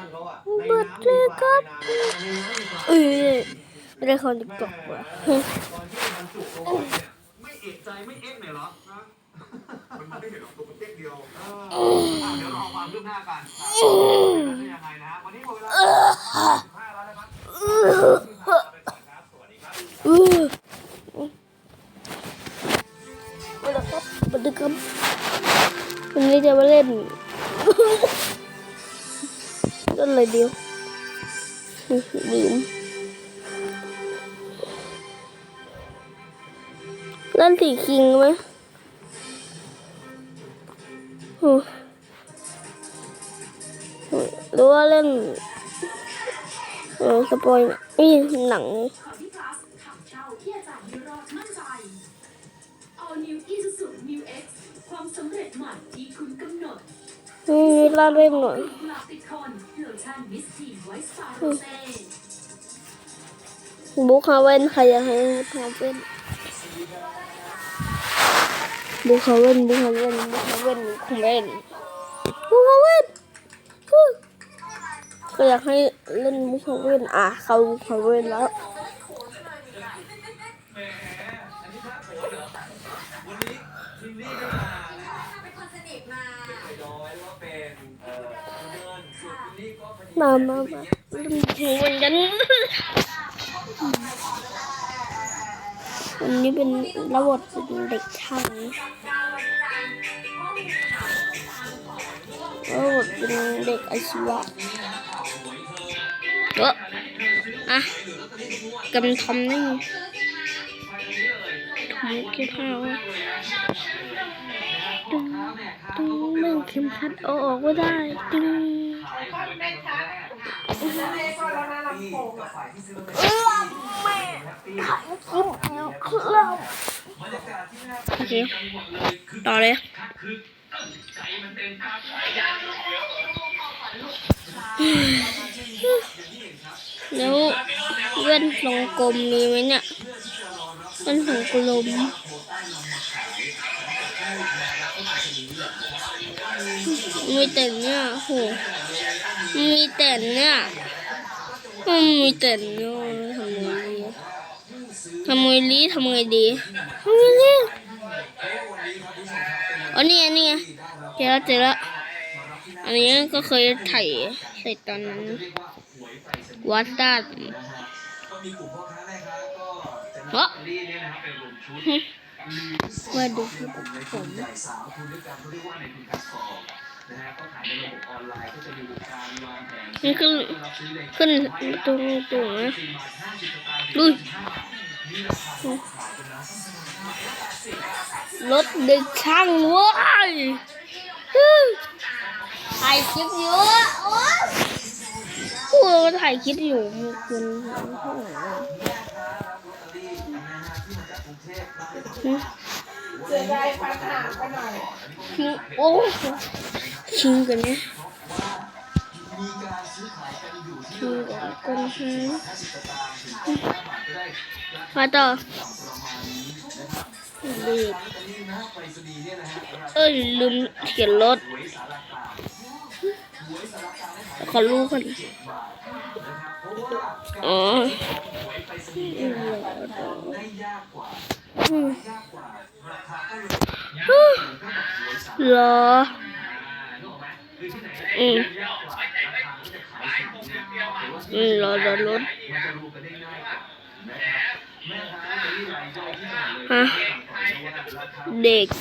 านเขาอะเปิดเลยครับในน้ำมีปลาเอ้ยไม่ได้คนติ๊กต็อกว่ะตอนที่มันจุกลงไปเนี่ยไม่เอกใจไม่เอ็กเลยเหรอฮะมันไม่ได้เห็นหรอกตัวมันเล็กเดียวเอออะเดี๋ยวรอความคืบหน้ากันว่าจะยังไงนะฮะวันนี้หมดเวลาห้าแล้วนะครับไปก่อนครับสวัสดีครับอือมาแล้วครับมาดูครับวันนี้จะมาเล่น เล่นอะไรเดียวลืมเล่นสีคิงไหมโอ้หรือว่าเล่นเออสปอยนี่หนังความสำเร็จใหม่ที่คุณกำหนด นี่ลาดเล่มหน่อยกุหลาบติดทนโลชั่นมิสทีไวท์สปาโรเซ่บุ๊คฮาเวนใครอยากให้ฮาเวนบุ๊คฮาเวนบุ๊คฮาเวนบุ๊คฮาเวนบุ๊คฮาเวนบุ๊คฮาเวนฮึก็อยากให้เล่นบุ๊คฮาเวนอะ เขาบุคฮาเวนแล้ว แหมอันนี้พลาดโผล่เหรอวันนี้ลิลลี่ก็มานะ เป็นคนสนิทมา เป็นไอดอลหรือว่าเป็นเอ่อเดินส่วนลิลลี่ก็พอดี มามามาเล่นบุ๊คฮาเวนกันวันนี้เป็นระบบเป็นเด็กช่างระบบเป็นเด็กอาชีวะเอออะกำลังทำนี่ทำเก็บผ้าวะ ตึงตึงเรื่องเข็มขัดเอาออกไม่ได้ตึงที่ายที่ซื้อเอื้อมแม่ถ่ายคลิปอยู่ครับบรรยากาศที่น่าโอเคต่อเลยแล้วเว้นทรงกลมมีไหมเนี่ยเว้นทรงกลม มีแต่เนี่ยโหมีแต่เนี่ยมันมีแต่เนี่ยทำไงดีทำไงดีทำไงดีทำไงดีอ๋อนี่ไงนี่ไงเจอแล้วเจอแล้วอันนี้ก็เคยถ่ายใส่ตอนนั้นนะวัดดัดก็มีกลุ่ มพ่อค้าแม่ค้าก็จะเฮ้อนำลอตเตอรี่เนี่ยนะครับไปรวมชุดมาดูผมใหญ่สามทุนด้วยกันเขาเรียกว่าในทุนการสอบนะฮะก็ขายในระบบออนไลน์ก็จะมีการวางแผนนี่ขึ้นรับซื้อในขึ้นตรงตรงนะสี่บาทห้าสิบสตางค์ลุยนี่ราคาส่งขายกันนะรถเด็กช่างเว้ยฮึ่มถ่ายคลิปอยู่อะโอ๊ยกูถ่ายคลิปอยู่มีคนข้างหลังหึ เสียดายปัญหาไปหน่อยคิงโอ้คิงกันเนี่ยคิงกันกันฮะมาต่อประมาณนี้นะครับดีลอตเอ้ยลืมเขียนรถ ขอรู้กันอ๋อ หรษณีย์เนี่ยนะฮะได้ยากกว่าอืมยากกว่าราคาก็เลยฮึ่มเท่ากับหรออืมราคาก็จะขายสูงเนี่ยหรือว่าอืมรอรอรถมันจะรู้กันได้ง่ายกว่านะครับแม่ค้าจะรีบรายย่อฮะเด็กอ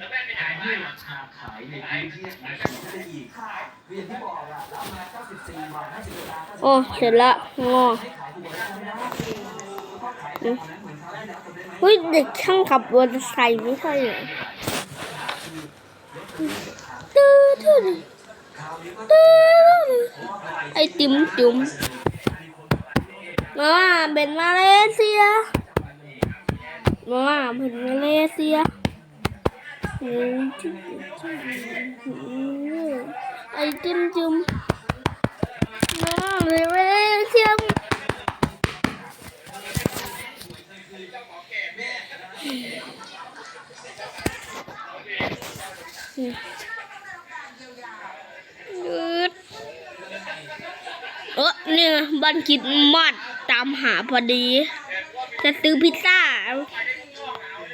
อะไรทำให้ราคาขายในพื้นที่มันสูงขึ้นได้อีกคืออย่างที่บอกอะรับมา94บาท50สตางค์โอ้เสร็จละงอ เฮ้ยเด็กช่างขับมอเตอร์ไซค์ไม่ใช่เหรอตื้อตื้อตื้อไอติมจุ่มมาม่าเป็นมาเลเซียมาม่าเป็นมาเลเซียไอติมจุ่มมาม่าเป็นมาเลเซีย อืมเออเนี่ยบ้านคิดมัดตามหาพอดี จะซื้อพิซซ่า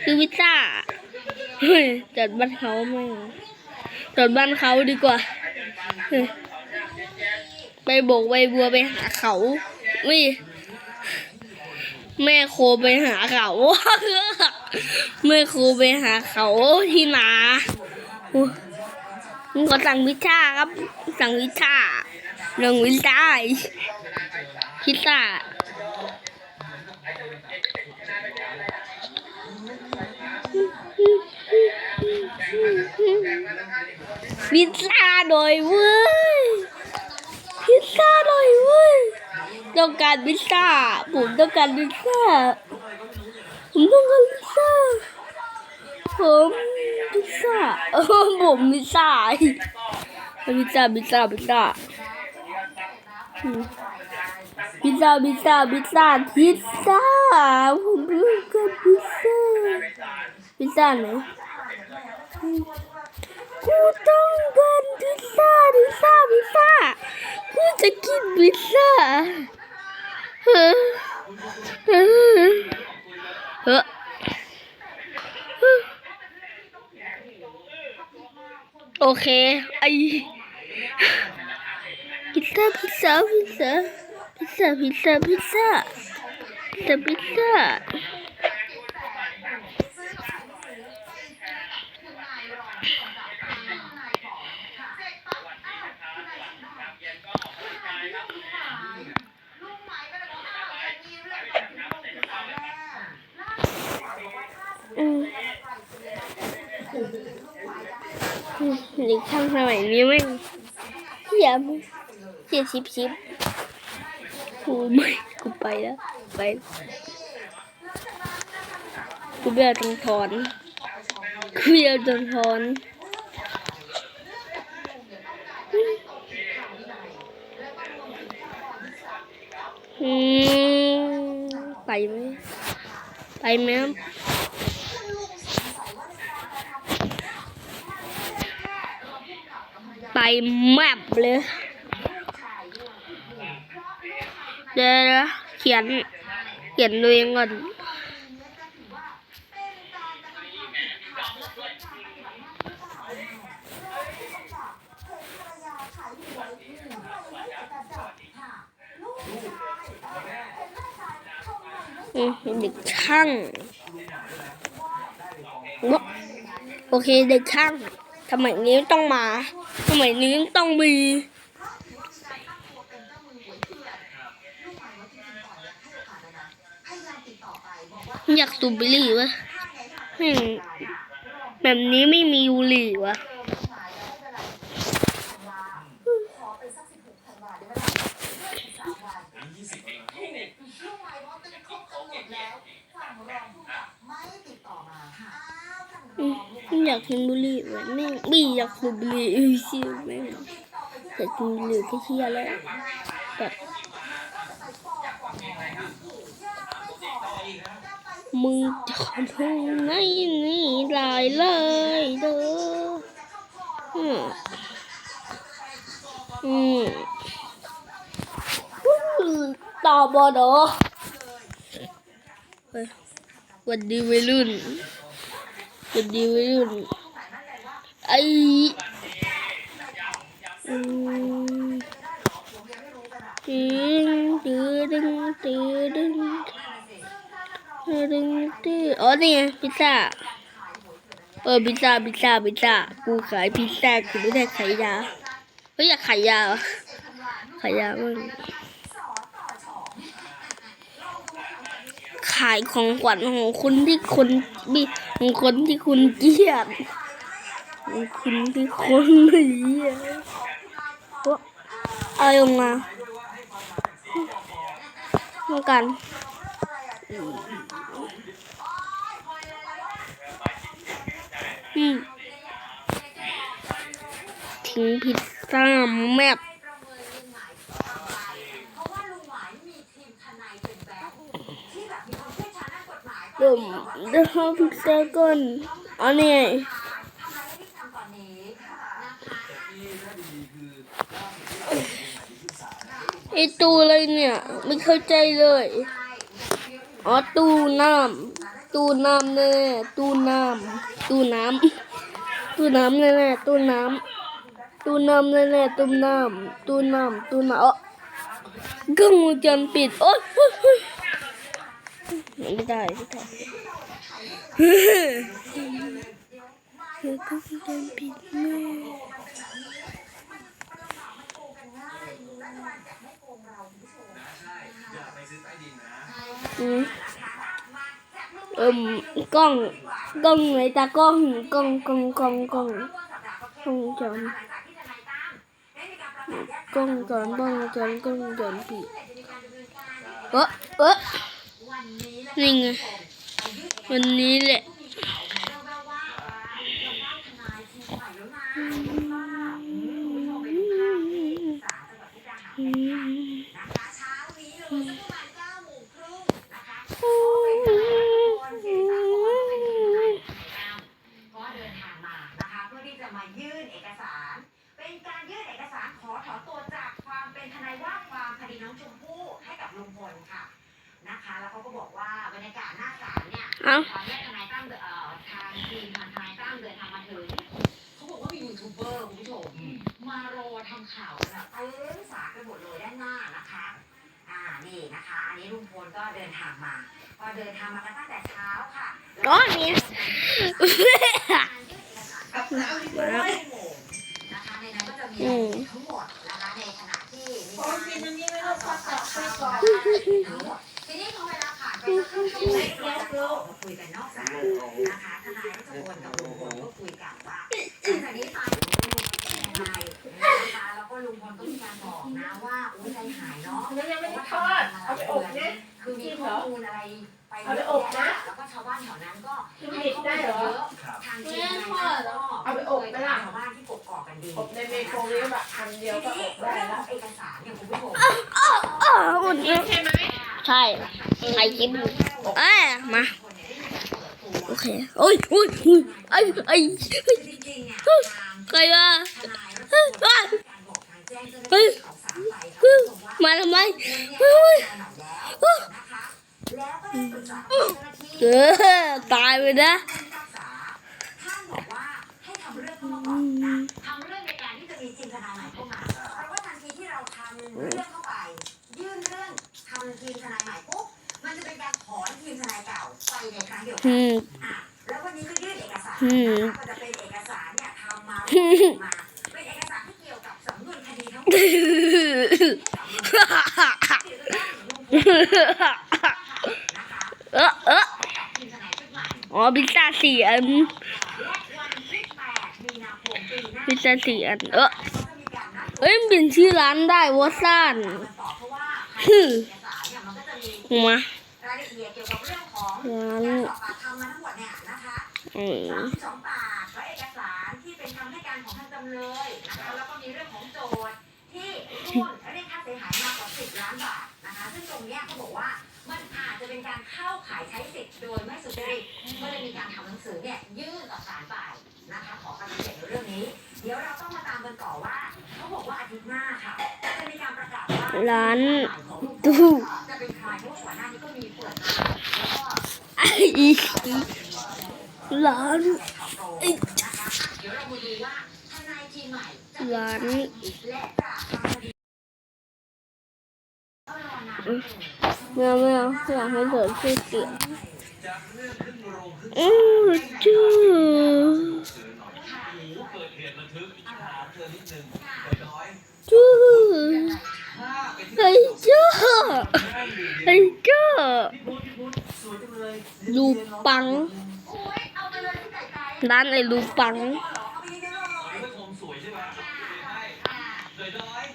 ซื้อพิซซ่า เฮ้ยจัดบ้านเขาไม่จัดบ้านเขาดีกว่า ไปโบกใบบัวไปหาเขานี่แม่โคไปหาเขา แม่โครูไปหาเขาที่นาผมขอสั่งพิซซ่าครับ สั่งพิซซ่าหนึ่งพิซซ่าพิซซ่าพิซซ่าหน่อยเว้ยพิซซ่าหน่อยเว้ยต้องการพิซซ่าผมต้องการพิซซ่าผมต้องการ ซ่าผมพิซซ่าเออผมพิซซ่าพิซซ่าพิซซ่าพิซซ่าพิซซ่าพิซซ่าพิซซ่าพิซซ่าผมต้องการพิซซ่าพิซซ่าไหนกูต้องการพิซซ่าพิซซ่าพิซซ่ากูจะกินพิซซ่าฮ้อ morrer. aí, pisa pisa pisa pisa pisa pisa pisa pizza. ชิบชิบกูไม่กูไปแล้วไปกูเบี้ยตรงถอนกูเบี้ยตรงถอนอืมไปไหมไปไหมไปแมปเลย เดี๋ยวเขียน เขียนตัวเองก่อนเด็กช่างโอเคเด็กช่างสมัยนี้ต้องมาสมัยนี้ต้องมี อยากสูบบุหรี่วะแบบนี้ไม่มีบุหรี่วะอยากกินบุหรี่วะแม่งไม่อยากสูบบุหรี่เอ้ยเชี่ยแม่งอยากกินบุหรี่ก็เชี่ยแล้วแบบ มึงจะขอโทษไหนนี่หลายเลยเด้ออืมอืมต่อบอดอวันดีวัยรุ่นวันดีวัยรุ่นไออืมตึงตึงตึงตึง ตึงตึงตึงอ๋อนี่ไงพิซซ่าเออพิซซ่าพิซซ่าพิซซ่ากูขายพิซซ่ากูไม่ได้ขายยาเฮ้ยอยากขายยาขายยาบ้างขายของขวัญของคนที่คนมีของคนที่คุณเกลียดของคุณที่คนไม่เกลียดโอ๊ะเอาลงมาต้องการ ทิ้งพิซซ่าแมปเดี๋ยวเดี๋ยวเอาพิซซ่าก่อนอันนี้ไอตู้อะไรเนี่ย ไม่เข้าใจเลย อ๋อ ตู้น้ำ ตู้น้ำแน่ตู้น้ำตู้น้ำตู้น้ำแน่ๆตู้น้ำตู้น้ำแน่ๆตู้น้ำตู้น้ำตู้น้ำกล้องวงจรปิดโอ๊ยโอ๊ยโอ๊ยไม่ได้ไม่ได้เฮ้ยกล้องวงจรปิดแม่อย่าไปซื้อใต้ดินนะอืม เอิ่มกล้องกล้องไหนตากล้องกล้องกล้องกล้องกล้องกล้องจอนกล้องจอนกล้องจอนกล้องจอนปีเออเออนี่ไงวันนี้แหละ ทอดเอาไปอบเนี่ยคือมีข้อมูลอะไรไปเอาไปอบนะแล้วก็ชาวบ้านแถวนั้นก็คือดิบได้เหรอครับทางทีม อบในไมโครเวฟอะอันเดียวก็อบได้แล้วเอกสารเนี่ยคุณผู้ชมอ้าวหมดแล้วใช่ไหมใช่ใครคิดอยู่เอ้ยมา โอเคโอ้ยโอ้ยโอ้ยไอ้ไอ้จริงๆเนี่ยทางใครวะทนายรัชพลการบอกทางแจ้งเจ้าหน้าเฮ้ยที่ของศาลไปค่ะคุณผู้ชมว่ามาทำไมเฮ้ยแล้วนะคะแล้วก็ได้ปรึกษาเจ้าหน้าที่ เออตายไปนะ ท เรื่องเข้าไป ยื่นเรื่องทำทีมทนายใหม่ปุ๊บมันจะเป็นการถอนทีมทนายเก่าไปในครั้งเดียวกันอะแล้ววันนี้ก็ยื่นเอกสารอืมนะคะก็จะเป็นเอกสารเนี่ยทำมามาเป็นเอกสารที่เกี่ยวกับสำนวนคดีทั้งหมดเออเอออ๋อพิซซ่าสี่อันและวันที่8มีนาคมปีหน้าพิซซ่าสี่อันเออ เฮ้ยมันเปลี่ยนชื่อร้านได้วอซ่านกันต่อเพราะว่าภายในฮึเอกสารเนี่ยมันก็จะมีมารายละเอียดเกี่ยวกับเรื่องของร้านการสอบปากคำมาทั้งหมดเนี่ยนะคะอืม32ปากและเอกสารที่เป็นคำให้การของทางจำเลยนะคะแล้วก็มีเรื่องของโจทย์ที่ร่วมเรียกค่าเสียหายมากกว่า10ล้านบาทนะคะซึ่งตรงเนี้ยเขาบอกว่ามันอาจจะเป็นการเข้าขายใช้สิทธิ์โดยไม่สุจริตก็เลยมีการทำหนังสือเนี่ยยื่นต่อศาลไปนะคะขอปฏิเสธในเรื่ ร้านของลุงพลตู้จะเป็นใครเพราะว่าก่อนหน้านี้ก็มีเปิดมาแล้วก็ไอ้ร้านข่าวโตนะคะเดี๋ยวเรามาดูว่าทนายทีมใหม่จะเป็นร้านใครและปราบทางคดีต้องรอนานนิดนึงไม่เอาไม่เอาอยากให้เกิดชื่อเสียงจากเรื่องขึ้นโรงขึ้นอือจื้อ หน่อยโอ้โหเจ้าไอ้จื้อไม่ดีไอ้จื้อพี่พุทธพี่พุทธสวยจังเลยลูปัง ร้านไอ้ลูปัง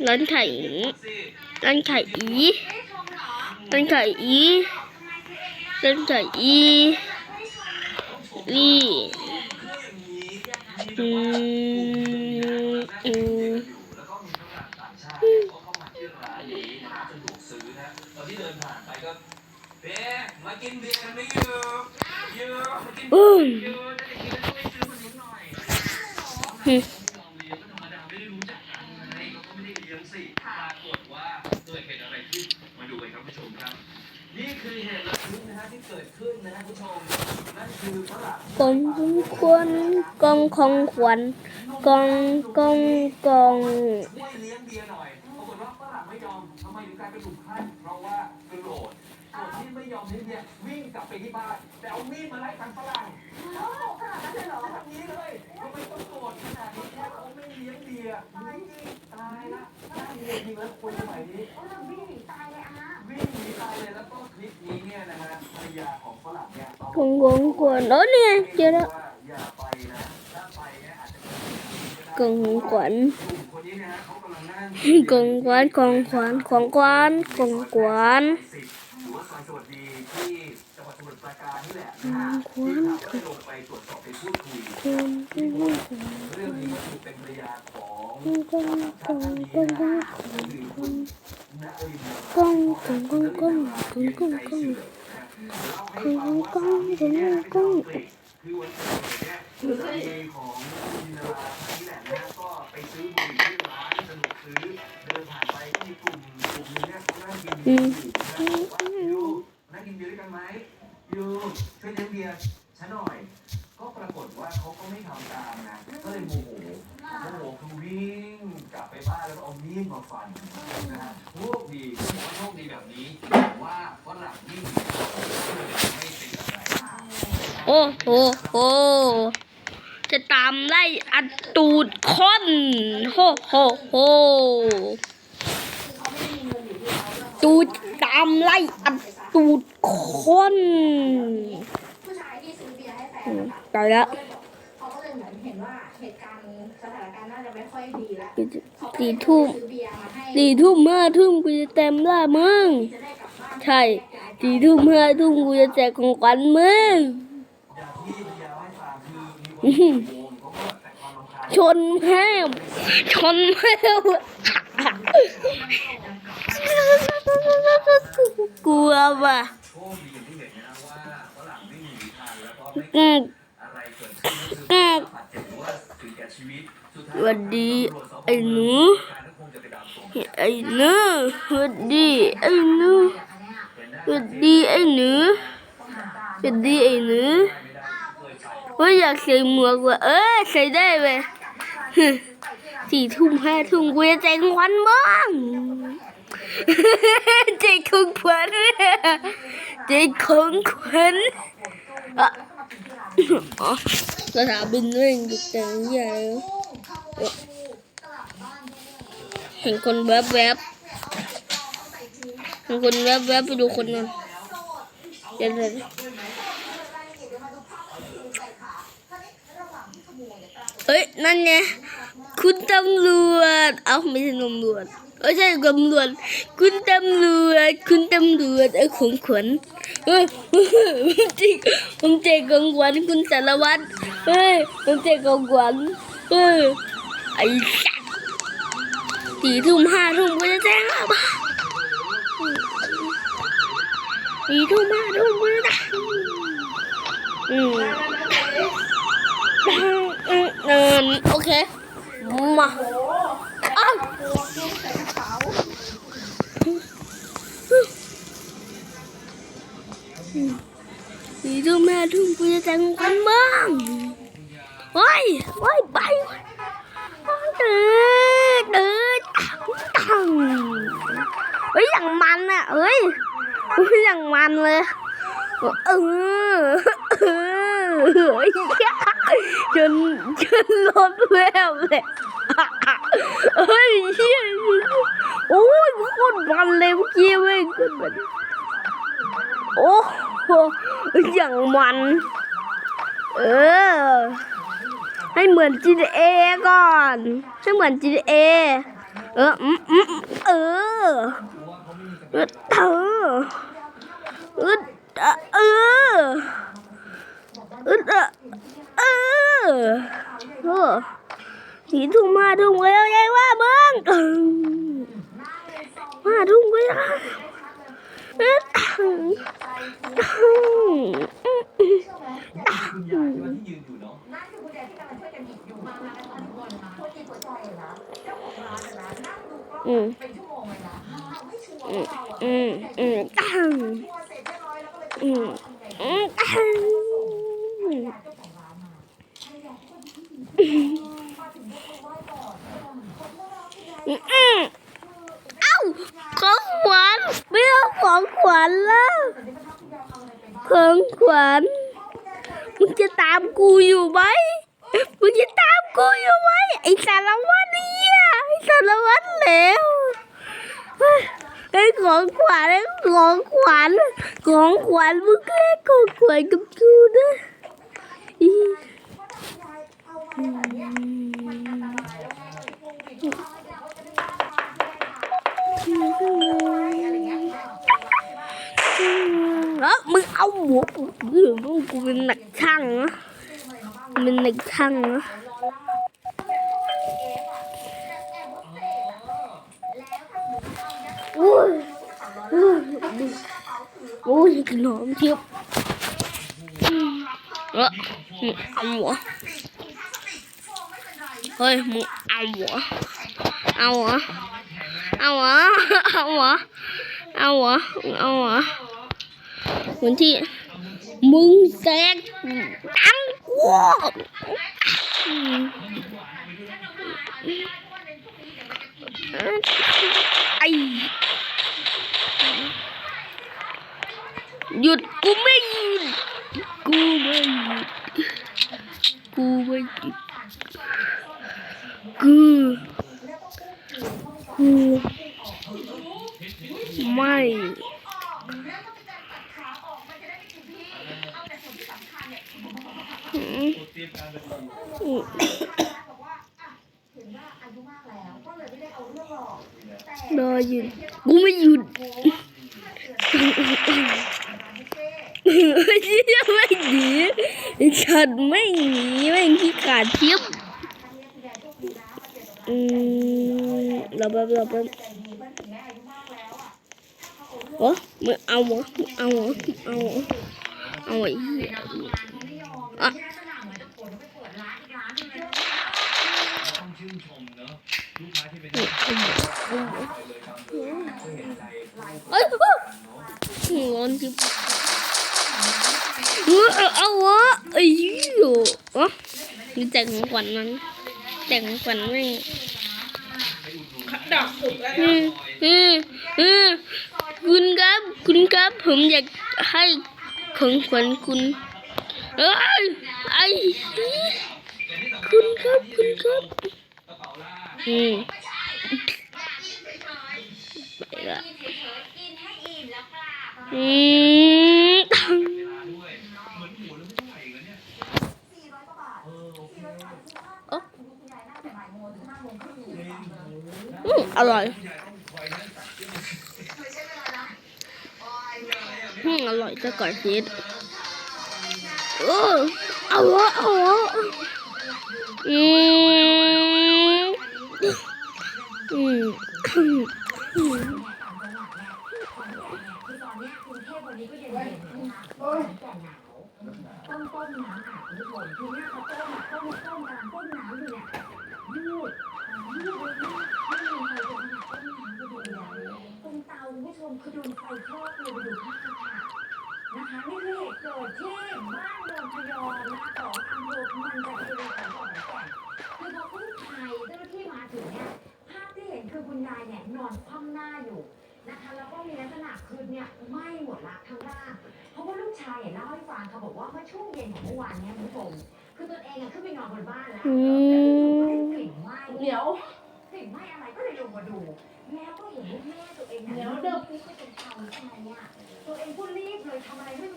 ร้านไข่ร้านไข่อีร้านไข่อีร้านไข่อีคืออย่างนี้อืมอืม ดินผ่านไปก็เบ๊มากินเบียร์กันไหมยูยูมากินอืมยูจะได้กินแล้วช่วยซื้อมานิดหน่อยอืมลองเลี้ยงก็ธรรมดาไม่ได้รู้จักกันไงเราก็ไม่ได้เลี้ยงสิปรากฏว่าเกิดเหตุชมครับ นี่คือเหตุระทึกนะฮะที่เกิดขึ้นนะฮะคุณผู้ชมนั่นคือฝรั่งกองควรกองของขวัญกองกองกอง ช่วยเลี้ยงเบียร์หน่อยปรากฏว่าฝรั่งไม่ยอมทำไมถึงกลายเป็นหนุ่มขั้นเพราะว่าโกรธโกรธที่ไม่ ยอมเลี้ยงเบียร์วิ่งกลับไปที่บ้าน แต่เอามีดมาไล่ฟันฝรั่งโอ้ขนาดนั้นเลยเหรอทำนี้เลยทำไมต้องโกรธขนาดนี้แค่เขาไม่เลี้ยงเบียร์ตายจริงตายละน่าเบียร์จริงแล้วคนสมัยนี้ โอ้เราวิ่งหนีตายเลยอะวิ่งหนีตายเลยแล้วก็คลิปนี้เนี่ยนะฮะภรรยาของฝรั่งเนี่ยกองกองขวัญโอ้เนี่ยเจอแล้วว่าอย่าไปนะถ้าไปเนี่ยอาจจะกองขวัญกลุ่มคนนี้นะฮะเขากำลังนั่งกองขวัญกองขวัญของขวัญกองขวัญ ปราการนี่แหละกอนะงฮะขวัญที่เขาได้ลงไปตรวจสอบไปพูดคุยกองขวัญเรื่องนี้ก็คือเป็นภรรยาของกองกองกองกองก็คือคุณณรินทร์กองกองกองกองกองกองกองเล่าให้ฟังว่าสามีเนี่ยนะเป็นชาวอังกฤษคือวันเกิดเนี่ยสามีของคุณจินดาราท่านนี้แหละนะฮะก็ไปซื้อบุหรี่ที่ร้านสนุกซื้อเดินผ่านไปก็มีกลุ่มกลุ่มนึงเนี่ยเขานั่งกินเบียร์อยู่นะบอกว่านั่งกินเบียร์ด้วยกันไหม ยูช่วยเลี้ยงเบียร์ฉันหน่อย ก็ปรากฏว่าเขาก็ไม่ทำตามนะ ก็เลยโมโหโอ้โหคือวิ่งกลับไปบ้านแล้วก็เอามีดมาฟันนะฮะโชคดีที่ว่าโชคดีแบบนี้แต่ว่าฝรั่งวิ่งหนีก็เลยไม่เป็นอะไรโอ้โหโหจะตามไล่อัดตูดคนโหโหโหตูดตามไล่อัด ตูดคนผู้ชายที่ซื้อเบียร์ให้แฟนอืมนะคะตายแล้วเขาก็เลยเหมือนเห็นว่าเหตุการณ์สถานการณ์น่าจะไม่ค่อยดีแล้วสี่ทุ่มซื้อเบียร์มาให้สี่ทุ่มห้าทุ่มกูจะเต็มล่ามึงจะได้กลับบ้านใช่สี่ทุ่มห้าทุ่มกูจะแจกของขวัญมึงอย่างที่พยาให้ฟังคือมีคนโยมเขาก็แต่ความรำคาญชนแม่ชนแม่ กลัวว่ะโชคดีอย่างที่เห็นนะว่าฝรั่งวิ่งหนีทันแล้วก็ไม่อืมอะไรเกิดขึ้นก็คือบาดเจ็บหรือว่าถึงแก่ชีวิตสุดท้ายสวัสดีไอ้หนูการก็คงจะไปตามตัวไอ้หนูสวัสดีไอ้หนูสวัสดีไอ้หนูสวัสดีไอ้หนูเฮ้ยอยากใส่หมวกว่ะเออใส่ได้เว้ยฮึสี่ทุ่มห้าทุ่มกูจะแจกของขวัญบ้าง แจกของขวัญจกของขวัญอะอ๋อสถาบินเร่งจุดแต่งใหญ่เห็นคนแวบแวบเห็นคนแวบแวบไปดูคนนั้นเดี๋ยวเดี๋ยวเอ้ย นั่นไงคุณตำรวจ เอาไม่ใช่ตำรวจ เอ้ใช่ตำรวจคุณตำรวจคุณตำรวจไอ้ของขวัญเฮ้ยผมเจ๊ผมเจ๊ของขวัญคุณสารวัตรเฮ้ยผมเจ๊ของขวัญเฮ้ยไอ้สัตว์สี่ทุ่มห้าทุ่มกูจะแจ้งแล้วบ้าสี่ทุ่มห้าทุ่มกูจะแจ้งอืมอืมเออโอเคมาอ้าว ทุ่มห้าทุ่มกูจะแต่งกันบ้างเฮ้ยเฮ้ยไปเดินเดินตังเฮ้ยอย่างมันอะเฮ้ยอย่างมันเลยเออเออเฮ้ยจนจนรถแววเลยเฮ้ยเฮียโอ้ยโคตรมันเลยเมื่อกี้เว้ยโคตรมัน โอ้โหอย่างมัน เออ ให้เหมือน GTA ก่อน ให้เหมือน GTA เอออืมอืมเออเออเออเออเออเออเออเออสี่ทุ่มมาทุ่มแล้วยายว่ามึงมาทุ่งเออคุณยายใช่ไหมที่ยืนอยู่เนาะนั่นคือคุณยายที่กำลังช่วยกันหยิบอยู่มามากันสองคนนะคนกินหัวใจเหรอเจ้าของร้านนะนั่งดูกล้องอืมเป็นชั่วโมงเลยนะ อืมอืมอืมอืมอืมอืมเอ้าของขวัญไม่เอาของขวัญแล้ว ของขวัญมึงจะตามกูอยู่ไหมมึงจะตามกูอยู่ไหมไอ้สารวัตรเนี่ยไอ้สารวัตรแล้วไอ้ของขวัญไอ้ของขวัญของขวัญมึงแค่ของขวัญกับกูนะอี แล้วมึงเอาหมูกูมึงกูเป็นนักช่างนะเป็นนักช่างนะโอ้ยโอ้ยขนมเทียบเออมึงเอาหัวเฮ้ยมึงเอาหัวเอาหัวเอาหัวเอาหัวเอาหัวเอาหัว วันที่มึงแซกตังกูไอหยุดกูไม่หยุดกูไม่หยุดกูไม่หยุดกูกูไม่อืมอืม รอหยุดกูไม่หยุดไม่หนีฉันไม่หนีไม่ขี้ขาดเทียบอืมรอแป๊บรอแป๊บโอ้มึงเอาเหรอมึงเอาเหรอมึงเอาเหรอเอาไอ้เหี้ยอะ ต้องชื่นชมเนอะลูกค้าที่ เอ้ยร้อนจิบเออเอาวะไอ้ยี่โอะมีแต่ของขวัญนั้นแต่ของขวัญไม่งดอกสุกแล้วอืมอืมอืมคุณครับคุณครับผมอยากให้ของขวัญคุณเอ้ยไอ้คุณครับคุณครับอืม ไปละกินให้อิ่มแล้วกลับอืมอร่อยอืมอร่อยองคอยนั่งตักเยอะอืมอร่อยจะก่อนชีสเออเอาวะเอาวะอืม อืมตอนต้นนี้ก็เย็นๆนะคะแต่หน้าเขาต้มอะต้ม เนี่ยเล่าให้ฟังเขาบอกว่าเมื่อช่วงเย็นของเมื่อวานเนี้คุณผู้ชมคือตนเองอะขึ้นไปนอนบนบ้านแล้วอืแล้วอยู่ๆก็ได้มกลิ่นไหม้เหนียวกลิ่นไหม้อะไรก็เลยลงมาดู แล้วก็เห็นว่าแม่ตัวเองเนี่ยเหนียวเดิมที่เขาเป็นเตาใช่ไหมเนี่ยตัวเองก็รีบเลยทำอะไรไม่ถู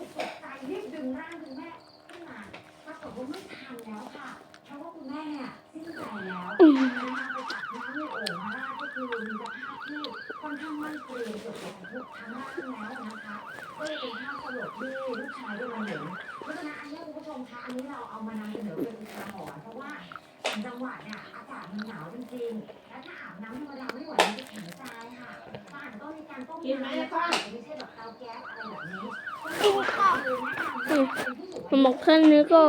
ลูกชายได้มาเห็นเพราะฉะนั้นอันนี้คุณผู้ชมคะอันนี้เราเอามานำเสนอเป็นอุทาหรณ์เพราะว่าต่างจังหวัดเนี่ยอากาศมันหนาวจริงๆและถ้าอาบน้ำธรรมดาไม่ไหวมันจะแข็งตายค่ะก็อาจจะต้องมีการต้มน้ำแล้วก็อาจจะไม่ใช่แบบเตาแก๊สอะไรแบบนี้ก็เลยแนะนำว่าเป็นผู้สูงผมบอกแค่นี้ก็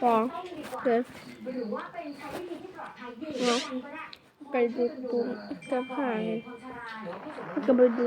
พออายุเดี๋ยว หรือว่าเป็นใช้วิธีที่ปลอดภัยอยู่ด้วยกันก็ได้ ไปดูตูเสื้อผ้าเลยก็ไปดู